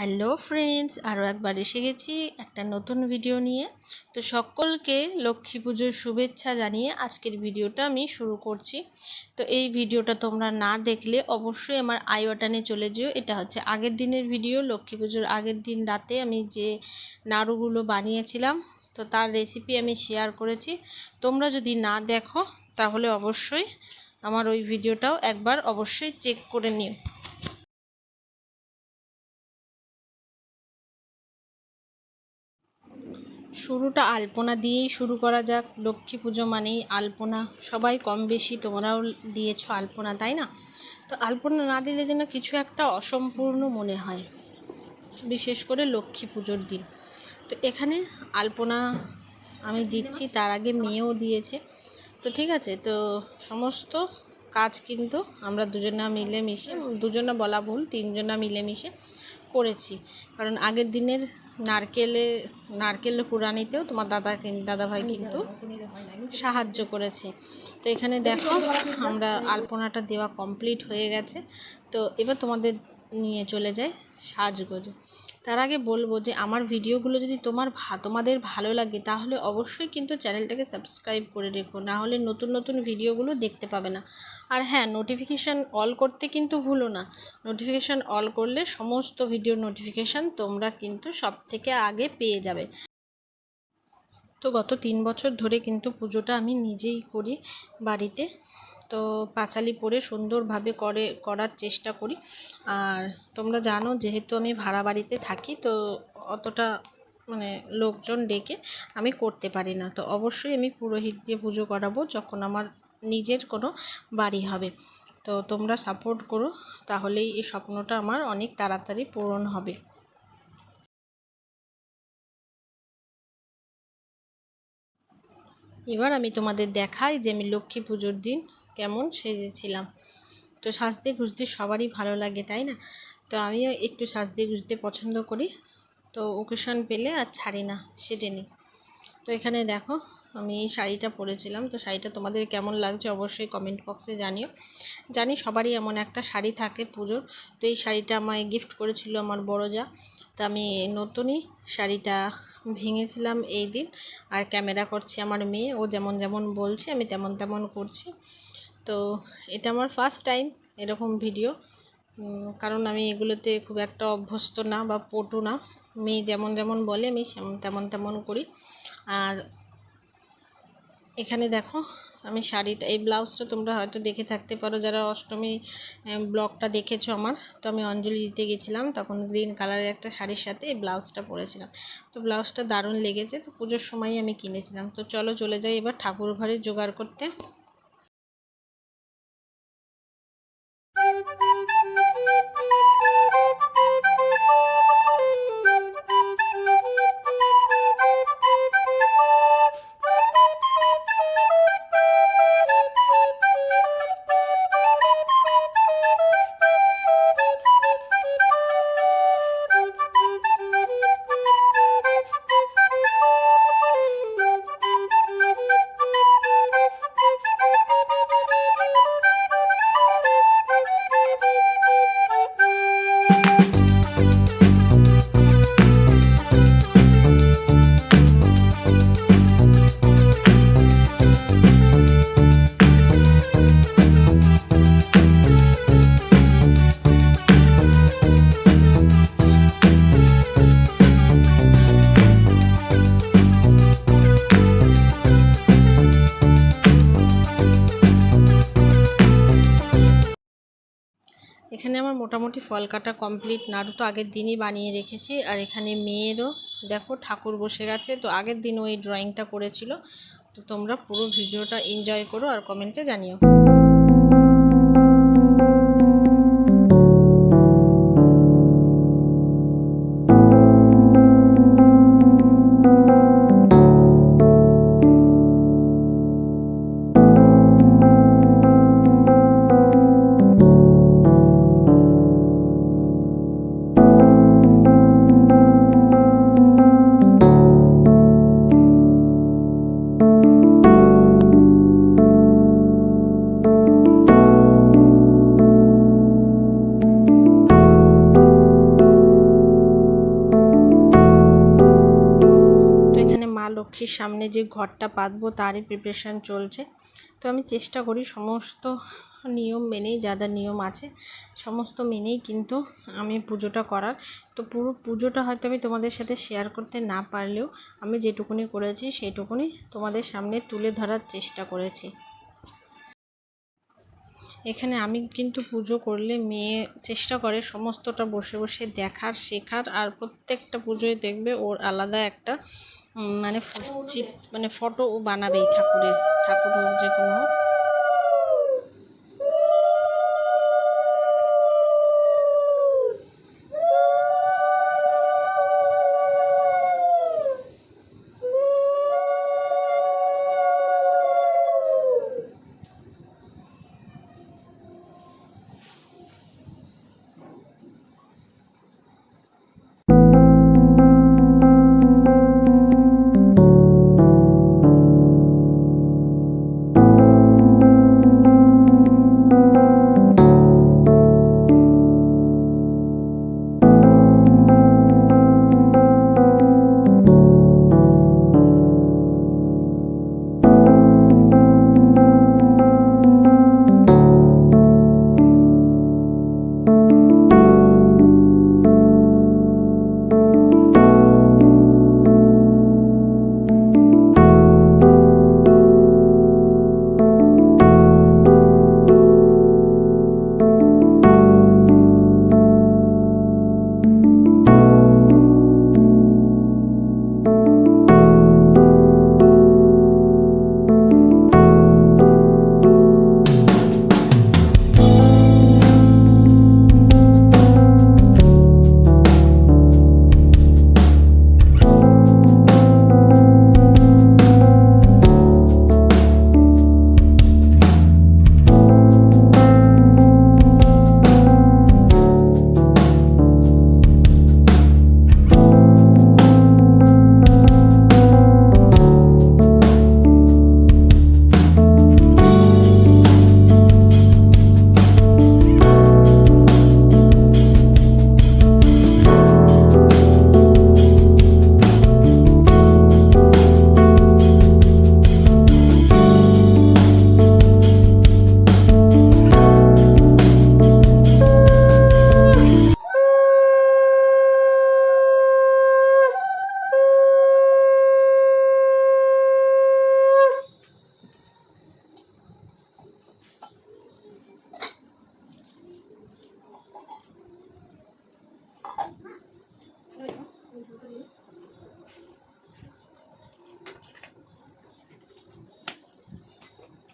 Hello friends আরও একবার এসে গেছি একটা নতুন ভিডিও নিয়ে। তো সকলকে লক্ষ্মী পুজোর শুভেচ্ছা জানিয়ে আজকের ভিডিওটা আমি শুরু করছি। তো এই ভিডিওটা তোমরা না দেখলে অবশ্যই আমার আই বাটনে চলে যেও। এটা হচ্ছে আগের দিনের ভিডিও, লক্ষ্মী পুজোর আগের দিন রাতে আমি যে নাড়ুগুলো বানিয়েছিলাম, তো তার রেসিপি আমি শেয়ার করেছি। তোমরা যদি না দেখো, তাহলে অবশ্যই আমার ওই ভিডিওটাও একবার অবশ্যই চেক করে নিও। শুরুটা আলপনা দিয়েই শুরু করা যাক। লক্ষ্মী পুজো মানেই আলপনা। সবাই কম বেশি, তোমরাও দিয়েছ আলপনা, তাই না? তো আলপনা না দিলে যেন কিছু একটা অসম্পূর্ণ মনে হয়, বিশেষ করে লক্ষ্মী পুজোর দিন। তো এখানে আলপনা আমি দিচ্ছি, তার আগে মেয়েও দিয়েছে। তো ঠিক আছে, তো সমস্ত কাজ কিন্তু আমরা দুজনা মিলেমিশে, দুজনা বলা ভুল, তিনজনা মিলেমিশে করেছি। কারণ আগের দিনের নারকেলে নারকেল কুড়ানিতেও তোমার দাদা দাদাভাই কিন্তু সাহায্য করেছে। তো এখানে দেখো, আমরা আলপনাটা দেওয়া কমপ্লিট হয়ে গেছে। তো এবার তোমাদের নিয়ে চলে যায় সাজগোজে। তার আগে বলব যে, আমার ভিডিওগুলো যদি তোমার তোমাদের ভালো লাগে, তাহলে অবশ্যই কিন্তু চ্যানেলটাকে সাবস্ক্রাইব করে রেখো। না হলে নতুন নতুন ভিডিওগুলো দেখতে পাবে না। আর হ্যাঁ নোটিফিকেশান অল করতে কিন্তু ভুলো না। নোটিফিকেশান অল করলে সমস্ত ভিডিওর নোটিফিকেশান তোমরা কিন্তু সব থেকে আগে পেয়ে যাবে। তো গত তিন বছর ধরে কিন্তু পুজোটা আমি নিজেই করি বাড়িতে। তো পাঁচালি পরে সুন্দরভাবে করে, করার চেষ্টা করি। আর তোমরা জানো, যেহেতু আমি ভাড়া বাড়িতে থাকি, তো অতটা মানে লোকজন ডেকে আমি করতে পারি না। তো অবশ্যই আমি পুরোহিত দিয়ে পুজো করাবো যখন আমার নিজের কোনো বাড়ি হবে। তো তোমরা সাপোর্ট করো, তাহলেই এই স্বপ্নটা আমার অনেক তাড়াতাড়ি পূরণ হবে। এবার আমি তোমাদের দেখাই যে আমি লক্ষ্মী পুজোর দিন কেমন সেজেছিলাম তো সাজতে গুজতে সবারই ভালো লাগে, তাই না? তো আমিও একটু সাজতে গুজতে পছন্দ করি। তো ওকেশন পেলে আর ছাড়ি না, সেজে নিই। তো এখানে দেখো, আমি এই শাড়িটা পরেছিলাম। তো শাড়িটা তোমাদের কেমন লাগছে অবশ্যই কমেন্ট বক্সে জানিও। জানি সবারই এমন একটা শাড়ি থাকে পুজোর। তো এই শাড়িটা আমায় গিফট করেছিল আমার বড় যা। তো আমি নতুনই শাড়িটা ভেঙেছিলাম এই দিন। আর ক্যামেরা করছে আমার মেয়ে। ও যেমন যেমন বলছে, আমি তেমন তেমন করছি। তো এটা আমার ফার্স্ট টাইম এরকম ভিডিও কারণ আমি এগুলোতে খুব একটা অভ্যস্ত না বা পটু না। মেয়ে যেমন যেমন বলে, আমি তেমন তেমন করি। আর এখানে দেখো, আমি শাড়িটা, এই ব্লাউজটা তোমরা হয়তো দেখে থাকতে পারো যারা অষ্টমী ব্লগটা দেখেছ আমার। তো আমি অঞ্জলি দিতে গেছিলাম, তখন গ্রিন কালারের একটা শাড়ির সাথে এই ব্লাউজটা পরেছিলাম। তো ব্লাউজটা দারুণ লেগেছে, তো পুজোর সময়ই আমি কিনেছিলাম। তো চলো চলে যাই এবার ঠাকুর ঘরে জোগাড় করতে। আমার মোটামুটি ফল কাটা কমপ্লিট। নাড়ু তো আগের দিনই বানিয়ে রেখেছি। আর এখানে মেয়েরও, দেখো ঠাকুর বসে গেছে। তো আগের দিন ওই ড্রয়িংটা করেছিল। তো তোমরা পুরো ভিডিওটা এনজয় করো আর কমেন্টে জানিও। লক্ষ্মীর সামনে যে ঘরটা পাতবো তারই প্রিপারেশান চলছে। তো আমি চেষ্টা করি সমস্ত নিয়ম মেনেই, যা যা নিয়ম আছে, সমস্ত মেনেই কিন্তু আমি পুজোটা করার। তো পুরো পুজোটা হয়তো আমি তোমাদের সাথে শেয়ার করতে না পারলেও আমি যেটুকুনি করেছি, সেইটুকুনি তোমাদের সামনে তুলে ধরার চেষ্টা করেছি। এখানে আমি কিন্তু পুজো করলে মেয়ে চেষ্টা করে সমস্তটা বসে বসে দেখার, শেখার, আর প্রত্যেকটা পুজোয় দেখবে ওর আলাদা একটা মানে মানে ফটো বানাবেই ঠাকুরের ঠাকুর যে কোনো হোক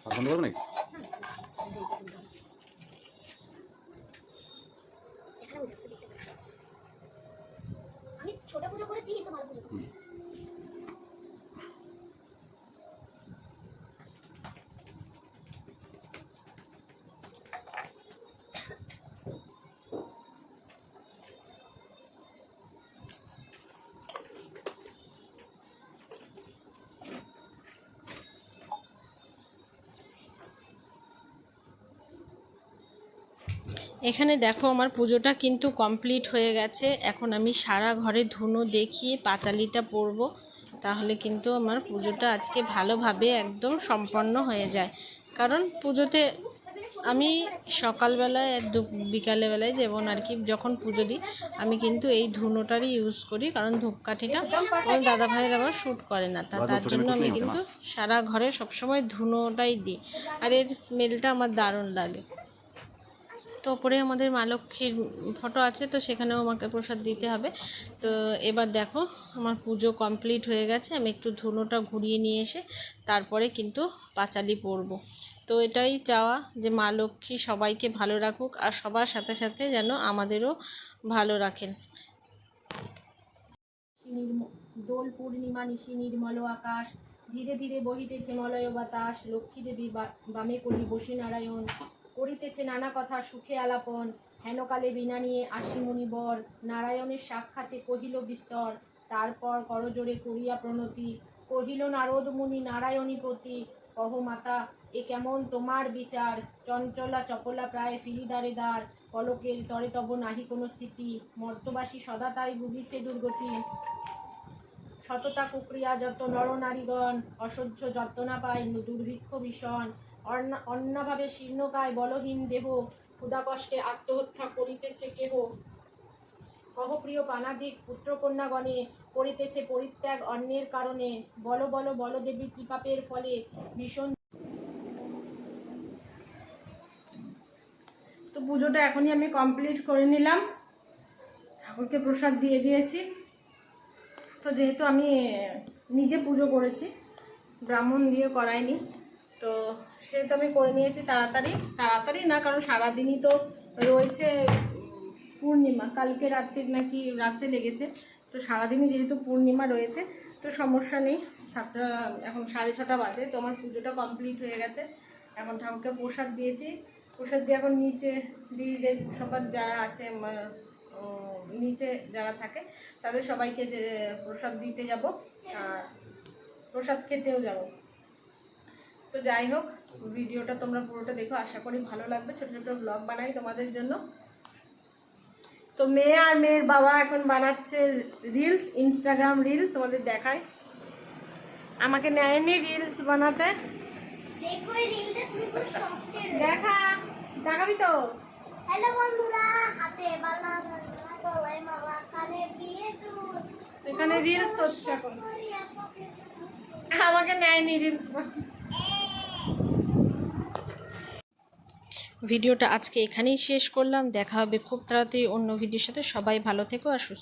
আর বন্ধ করব নাকি আমি ছোট পুজো করেছি কিন্তু ভালো পুজো করেছি এখানে দেখো আমার পুজোটা কিন্তু কমপ্লিট হয়ে গেছে। এখন আমি সারা ঘরে ধুনো দেখিয়ে পাঁচালিটা পরব। তাহলে কিন্তু আমার পুজোটা আজকে ভালোভাবে একদম সম্পন্ন হয়ে যায়। কারণ পুজোতে আমি সকালবেলায় আর দু বিকালে বেলায় যেমন আর কি যখন পুজো দিই আমি কিন্তু এই ধুনোটারই ইউজ করি। কারণ ধূপকাঠিটা ওই দাদা ভাইয়ের আবার শ্যুট করে না। তা তার জন্য আমি কিন্তু সারা ঘরে সবসময় ধুনোটাই দিই। আর এর স্মেলটা আমার দারুণ লাগে। তো ওপরে আমাদের মা লক্ষ্মীর ফটো আছে, তো সেখানেও আমাকে প্রসাদ দিতে হবে। তো এবার দেখো, আমার পুজো কমপ্লিট হয়ে গেছে, আমি একটু ধুনোটা ঘুরিয়ে নিয়ে এসে তারপরে কিন্তু পাঁচালি পরব। তো এটাই চাওয়া যে মা লক্ষ্মী সবাইকে ভালো রাখুক আর সবার সাথে সাথে যেন আমাদেরও ভালো রাখেন। দোল পূর্ণিমা নিশি নির্মল আকাশ, ধীরে ধীরে বহিতেছে মলয় বাতাস, লক্ষ্মী দেবী বামে করি বসে নারায়ণ। করিতেছে নানা কথা, সুখে আলাপন। হেনকালে বিনা নিয়ে আসি মুনিবর নারায়ণের সাক্ষাতে কহিল, বিস্তর, তারপর করজোরে করিয়া প্রণতি। কহিল নারদ মুনি নারায়ণী প্রতি, কহ মাতা, এ কেমন তোমার বিচার? চঞ্চলা চপলা প্রায় ফিরিদারে দ্বার। পলকের তরে তব নাহি কোনো স্থিতি। মর্তবাসী সদা তাই ভুগিছে দুর্গতি। সততা কুক্রিয়া যত নরনারীগণ অসহ্য যত্না পায় দুর্ভিক্ষ ভীষণ। অন্না অন্নাভাবে শীর্ণকায় বলহীন দেহ ক্ষুধা কষ্টে আত্মহত্যা করিতেছে কেহ? কহপ্রিয় পানাদিক পুত্রকন্যাগণে করিতেছে পরিত্যাগ অন্যের কারণে। বল বল, বলদেবী কি পাপের ফলে ভীষণ তো পুজোটা এখনই আমি কমপ্লিট করে নিলাম। ঠাকুরকে প্রসাদ দিয়ে দিয়েছি। তো যেহেতু আমি নিজে পুজো করেছি, ব্রাহ্মণ দিয়ে করাইনি। তো সেহেতু আমি করে নিয়েছি তাড়াতাড়ি। তাড়াতাড়ি না, কারণ সারাদিনই তো রয়েছে পূর্ণিমা। কালকে রাত্রির নাকি রাত্রে লেগেছে। তো সারাদিনই যেহেতু পূর্ণিমা রয়েছে, তো সমস্যা নেই। সাতটা, এখন সাড়ে ছটা বাজে, তো আমার পুজোটা কমপ্লিট হয়ে গেছে। এখন ঠাকুরকে প্রসাদ দিয়েছি। প্রসাদ দিয়ে এখন নিচে যে সবার যারা আছে নিচে যারা থাকে, তাদের সবাইকে যে প্রসাদ দিতে যাব, আর প্রসাদ খেতেও যাব। তো যাই হোক ভিডিওটা তোমরা পুরোটা দেখো আশা করি ভালো লাগবে। ছোট ছোট ব্লগ বানাই তোমাদের জন্য। তো মেয়ে আর মেয়ের বাবা এখন বানাচ্ছে রিলস ইনস্টাগ্রাম রিল তোমাদের দেখায় আমাকে নেয়নি রিলস বানাতে। দেখো দেখাবি তো। হ্যালো বন্ধুরা হাতে বালা বালা, গলায় মালা কানে দিয়ে দুধ এখানে রিলস হচ্ছে এখন। আমাকে নেয়নি রিলস ভিডিওটা আজকে এখানেই শেষ করলাম। দেখা হবে খুব তাড়াতাড়ি অন্য ভিডিওর সাথে। সবাই ভালো থেকো আর সুস্থ